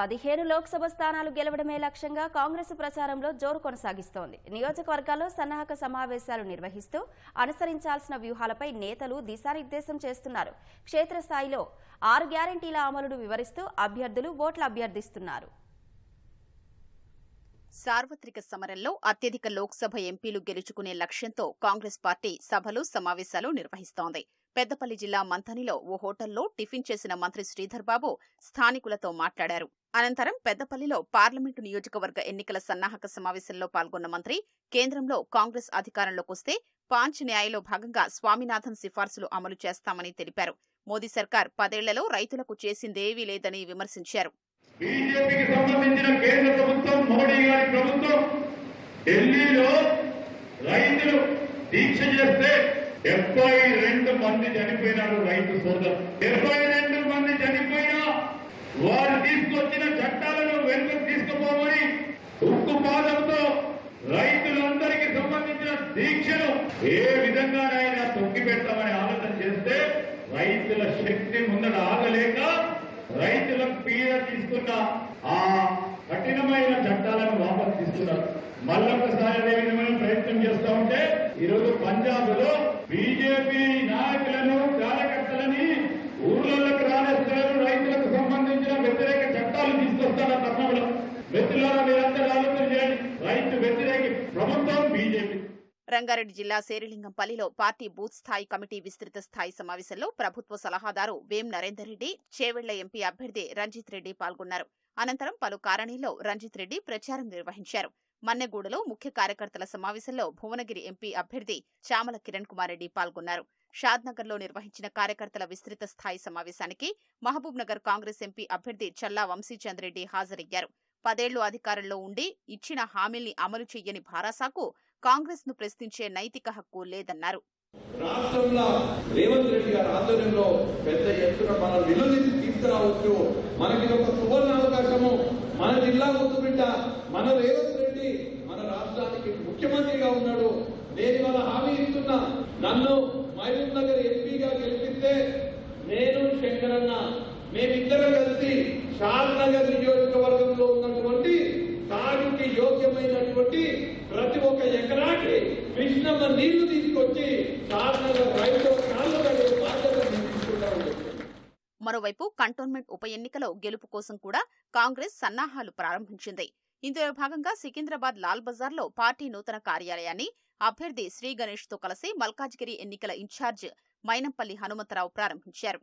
పదిహేను లోక్సభ స్థానాలు గెలవడమే లక్ష్యంగా కాంగ్రెస్ ప్రచారంలో జోరు కొనసాగిస్తోంది. నియోజకవర్గాల్లో సన్నాహక సమావేశాలు నిర్వహిస్తూ అనుసరించాల్సిన వ్యూహాలపై నేతలు దిశానిర్దేశం చేస్తున్నారు. క్షేత్రస్థాయిలో ఆరు గ్యారంటీల అమలును వివరిస్తూ అభ్యర్థులు ఓట్లు అభ్యర్థిస్తున్నారు. సార్వత్రిక సమరంలో అత్యధిక లోక్సభ ఎంపీలు గెలుచుకునే లక్ష్యంతో కాంగ్రెస్ పార్టీ సభలు సమావేశాలు నిర్వహిస్తోంది. పెద్దపల్లి జిల్లా మంథనిలో ఓ హోటల్లో టిఫిన్ చేసిన మంత్రి శ్రీధర్ బాబు స్థానికులతో మాట్లాడారు. అనంతరం పెద్దపల్లిలో పార్లమెంటు నియోజకవర్గ ఎన్నికల సన్నాహక సమావేశంలో పాల్గొన్న మంత్రి కేంద్రంలో కాంగ్రెస్ అధికారంలోకొస్తే పాంచ్ న్యాయలో భాగంగా స్వామినాథన్ సిఫార్సులు అమలు చేస్తామని తెలిపారు. మోదీ సర్కార్ పదేళ్ళలో రైతులకు చేసిందేవీ లేదని విమర్శించారు. బీజేపీకి సంబంధించిన కేంద్ర ప్రభుత్వం మోడీ గారి ప్రభుత్వం ఢిల్లీలో రైతులు దీక్ష చేస్తే డెబ్బై రెండు మంది చనిపోయినారు రైతు సోదరు. డెబ్బై రెండు మంది చనిపోయినా వారు తీసుకొచ్చిన చట్టాలను వెనుకకు తీసుకుపోమని ఉక్కు పాదంతో రైతులందరికీ సంబంధించిన దీక్షను ఏ విధంగానైనా తొక్కి పెట్టామని ఆలోచన చేస్తే రైతుల శక్తి ముందట ఆగలేక రైతులకు పీడ తీసుకున్న ఆ కఠినమైన చట్టాలను వాపసు తీసుకున్నారు. మళ్ళొకసారి అదే విధమైన ప్రయత్నం చేస్తూ ఉంటే ఈరోజు పంజాబ్లో బీజేపీ నాయకులను కార్యకర్తలని ఊర్లలోకి రానేస్తారు రైతులకు సంబంధించిన వ్యతిరేక చట్టాలు తీసుకొస్తారు తప్పకుండా? తరుణంలో వ్యక్తులారా మీరందరూ ఆలోచన చేయండి. రైతు వ్యతిరేక ప్రభుత్వం బీజేపీ. రంగారెడ్డి జిల్లా శేరిలింగంపల్లిలో పార్టీ బూత్ స్థాయి కమిటీ విస్తృత స్థాయి సమావేశంలో ప్రభుత్వ సలహాదారు వేం నరేందర్ రెడ్డి చేవెళ్ళ ఎంపీ అభ్యర్థి రంజిత్ రెడ్డి పాల్గొన్నారు. అనంతరం పలు కారణీల్లో రంజిత్ రెడ్డి ప్రచారం నిర్వహించారు. మన్నెగూడలో ముఖ్య కార్యకర్తల సమావేశంలో భువనగిరి ఎంపీ అభ్యర్థి చామల కిరణ్ కుమార్ రెడ్డి పాల్గొన్నారు. షాద్నగర్లో నిర్వహించిన కార్యకర్తల విస్తృత స్థాయి సమావేశానికి మహబూబ్ నగర్ కాంగ్రెస్ ఎంపీ అభ్యర్థి చల్లా వంశీచంద్ రెడ్డి హాజరయ్యారు. పదేళ్ళు అధికారంలో ఉండి ఇచ్చిన హామీల్ని అమలు చెయ్యని భారాసాకు కాంగ్రెస్ను ప్రశ్నించే నైతిక హక్కు లేదన్నారు. రాష్ట్రంలో రేవంత్ రెడ్డి గారి ఆధ్వర్యంలో పెద్ద ఎత్తున మన నిలుదీసి తీసుకురావచ్చు. మనకి ఒక సువర్ణ అవకాశము. మన జిల్లా ముద్దుబిడ్డ మన రేవంత్ రెడ్డి మన రాష్ట్రానికి ముఖ్యమంత్రిగా ఉన్నాడు. నేను ఇవాళ హామీ ఇస్తున్నా. నన్ను మహబూబ్ నగర్ ఎంపీగా గెలిపిస్తే నేను శంకరన్న మేమిద్దరం కలిసి షాద్ నగర్ నియోజకవర్గంలో ఉన్నటువంటి సాగుకి యోగ్యమైనటువంటి ప్రతి ఒక్క ఎకరాకి కృష్ణమ్మ నీళ్ళు తీసుకొచ్చి షాద్ నగర్ రైతు కాళ్ళు మరోవైపు కంటోన్మెంట్ ఉప ఎన్నికలో గెలుపు కోసం కూడా కాంగ్రెస్ సన్నాహాలు ప్రారంభించింది. ఇందులో భాగంగా సికింద్రాబాద్ లాల్ బజార్లో పార్టీ నూతన కార్యాలయాన్ని అభ్యర్థి శ్రీ గణేష్తో కలిసి మల్కాజ్గిరి ఎన్నికల ఇన్ఛార్జ్ మైనంపల్లి హనుమంతరావు ప్రారంభించారు.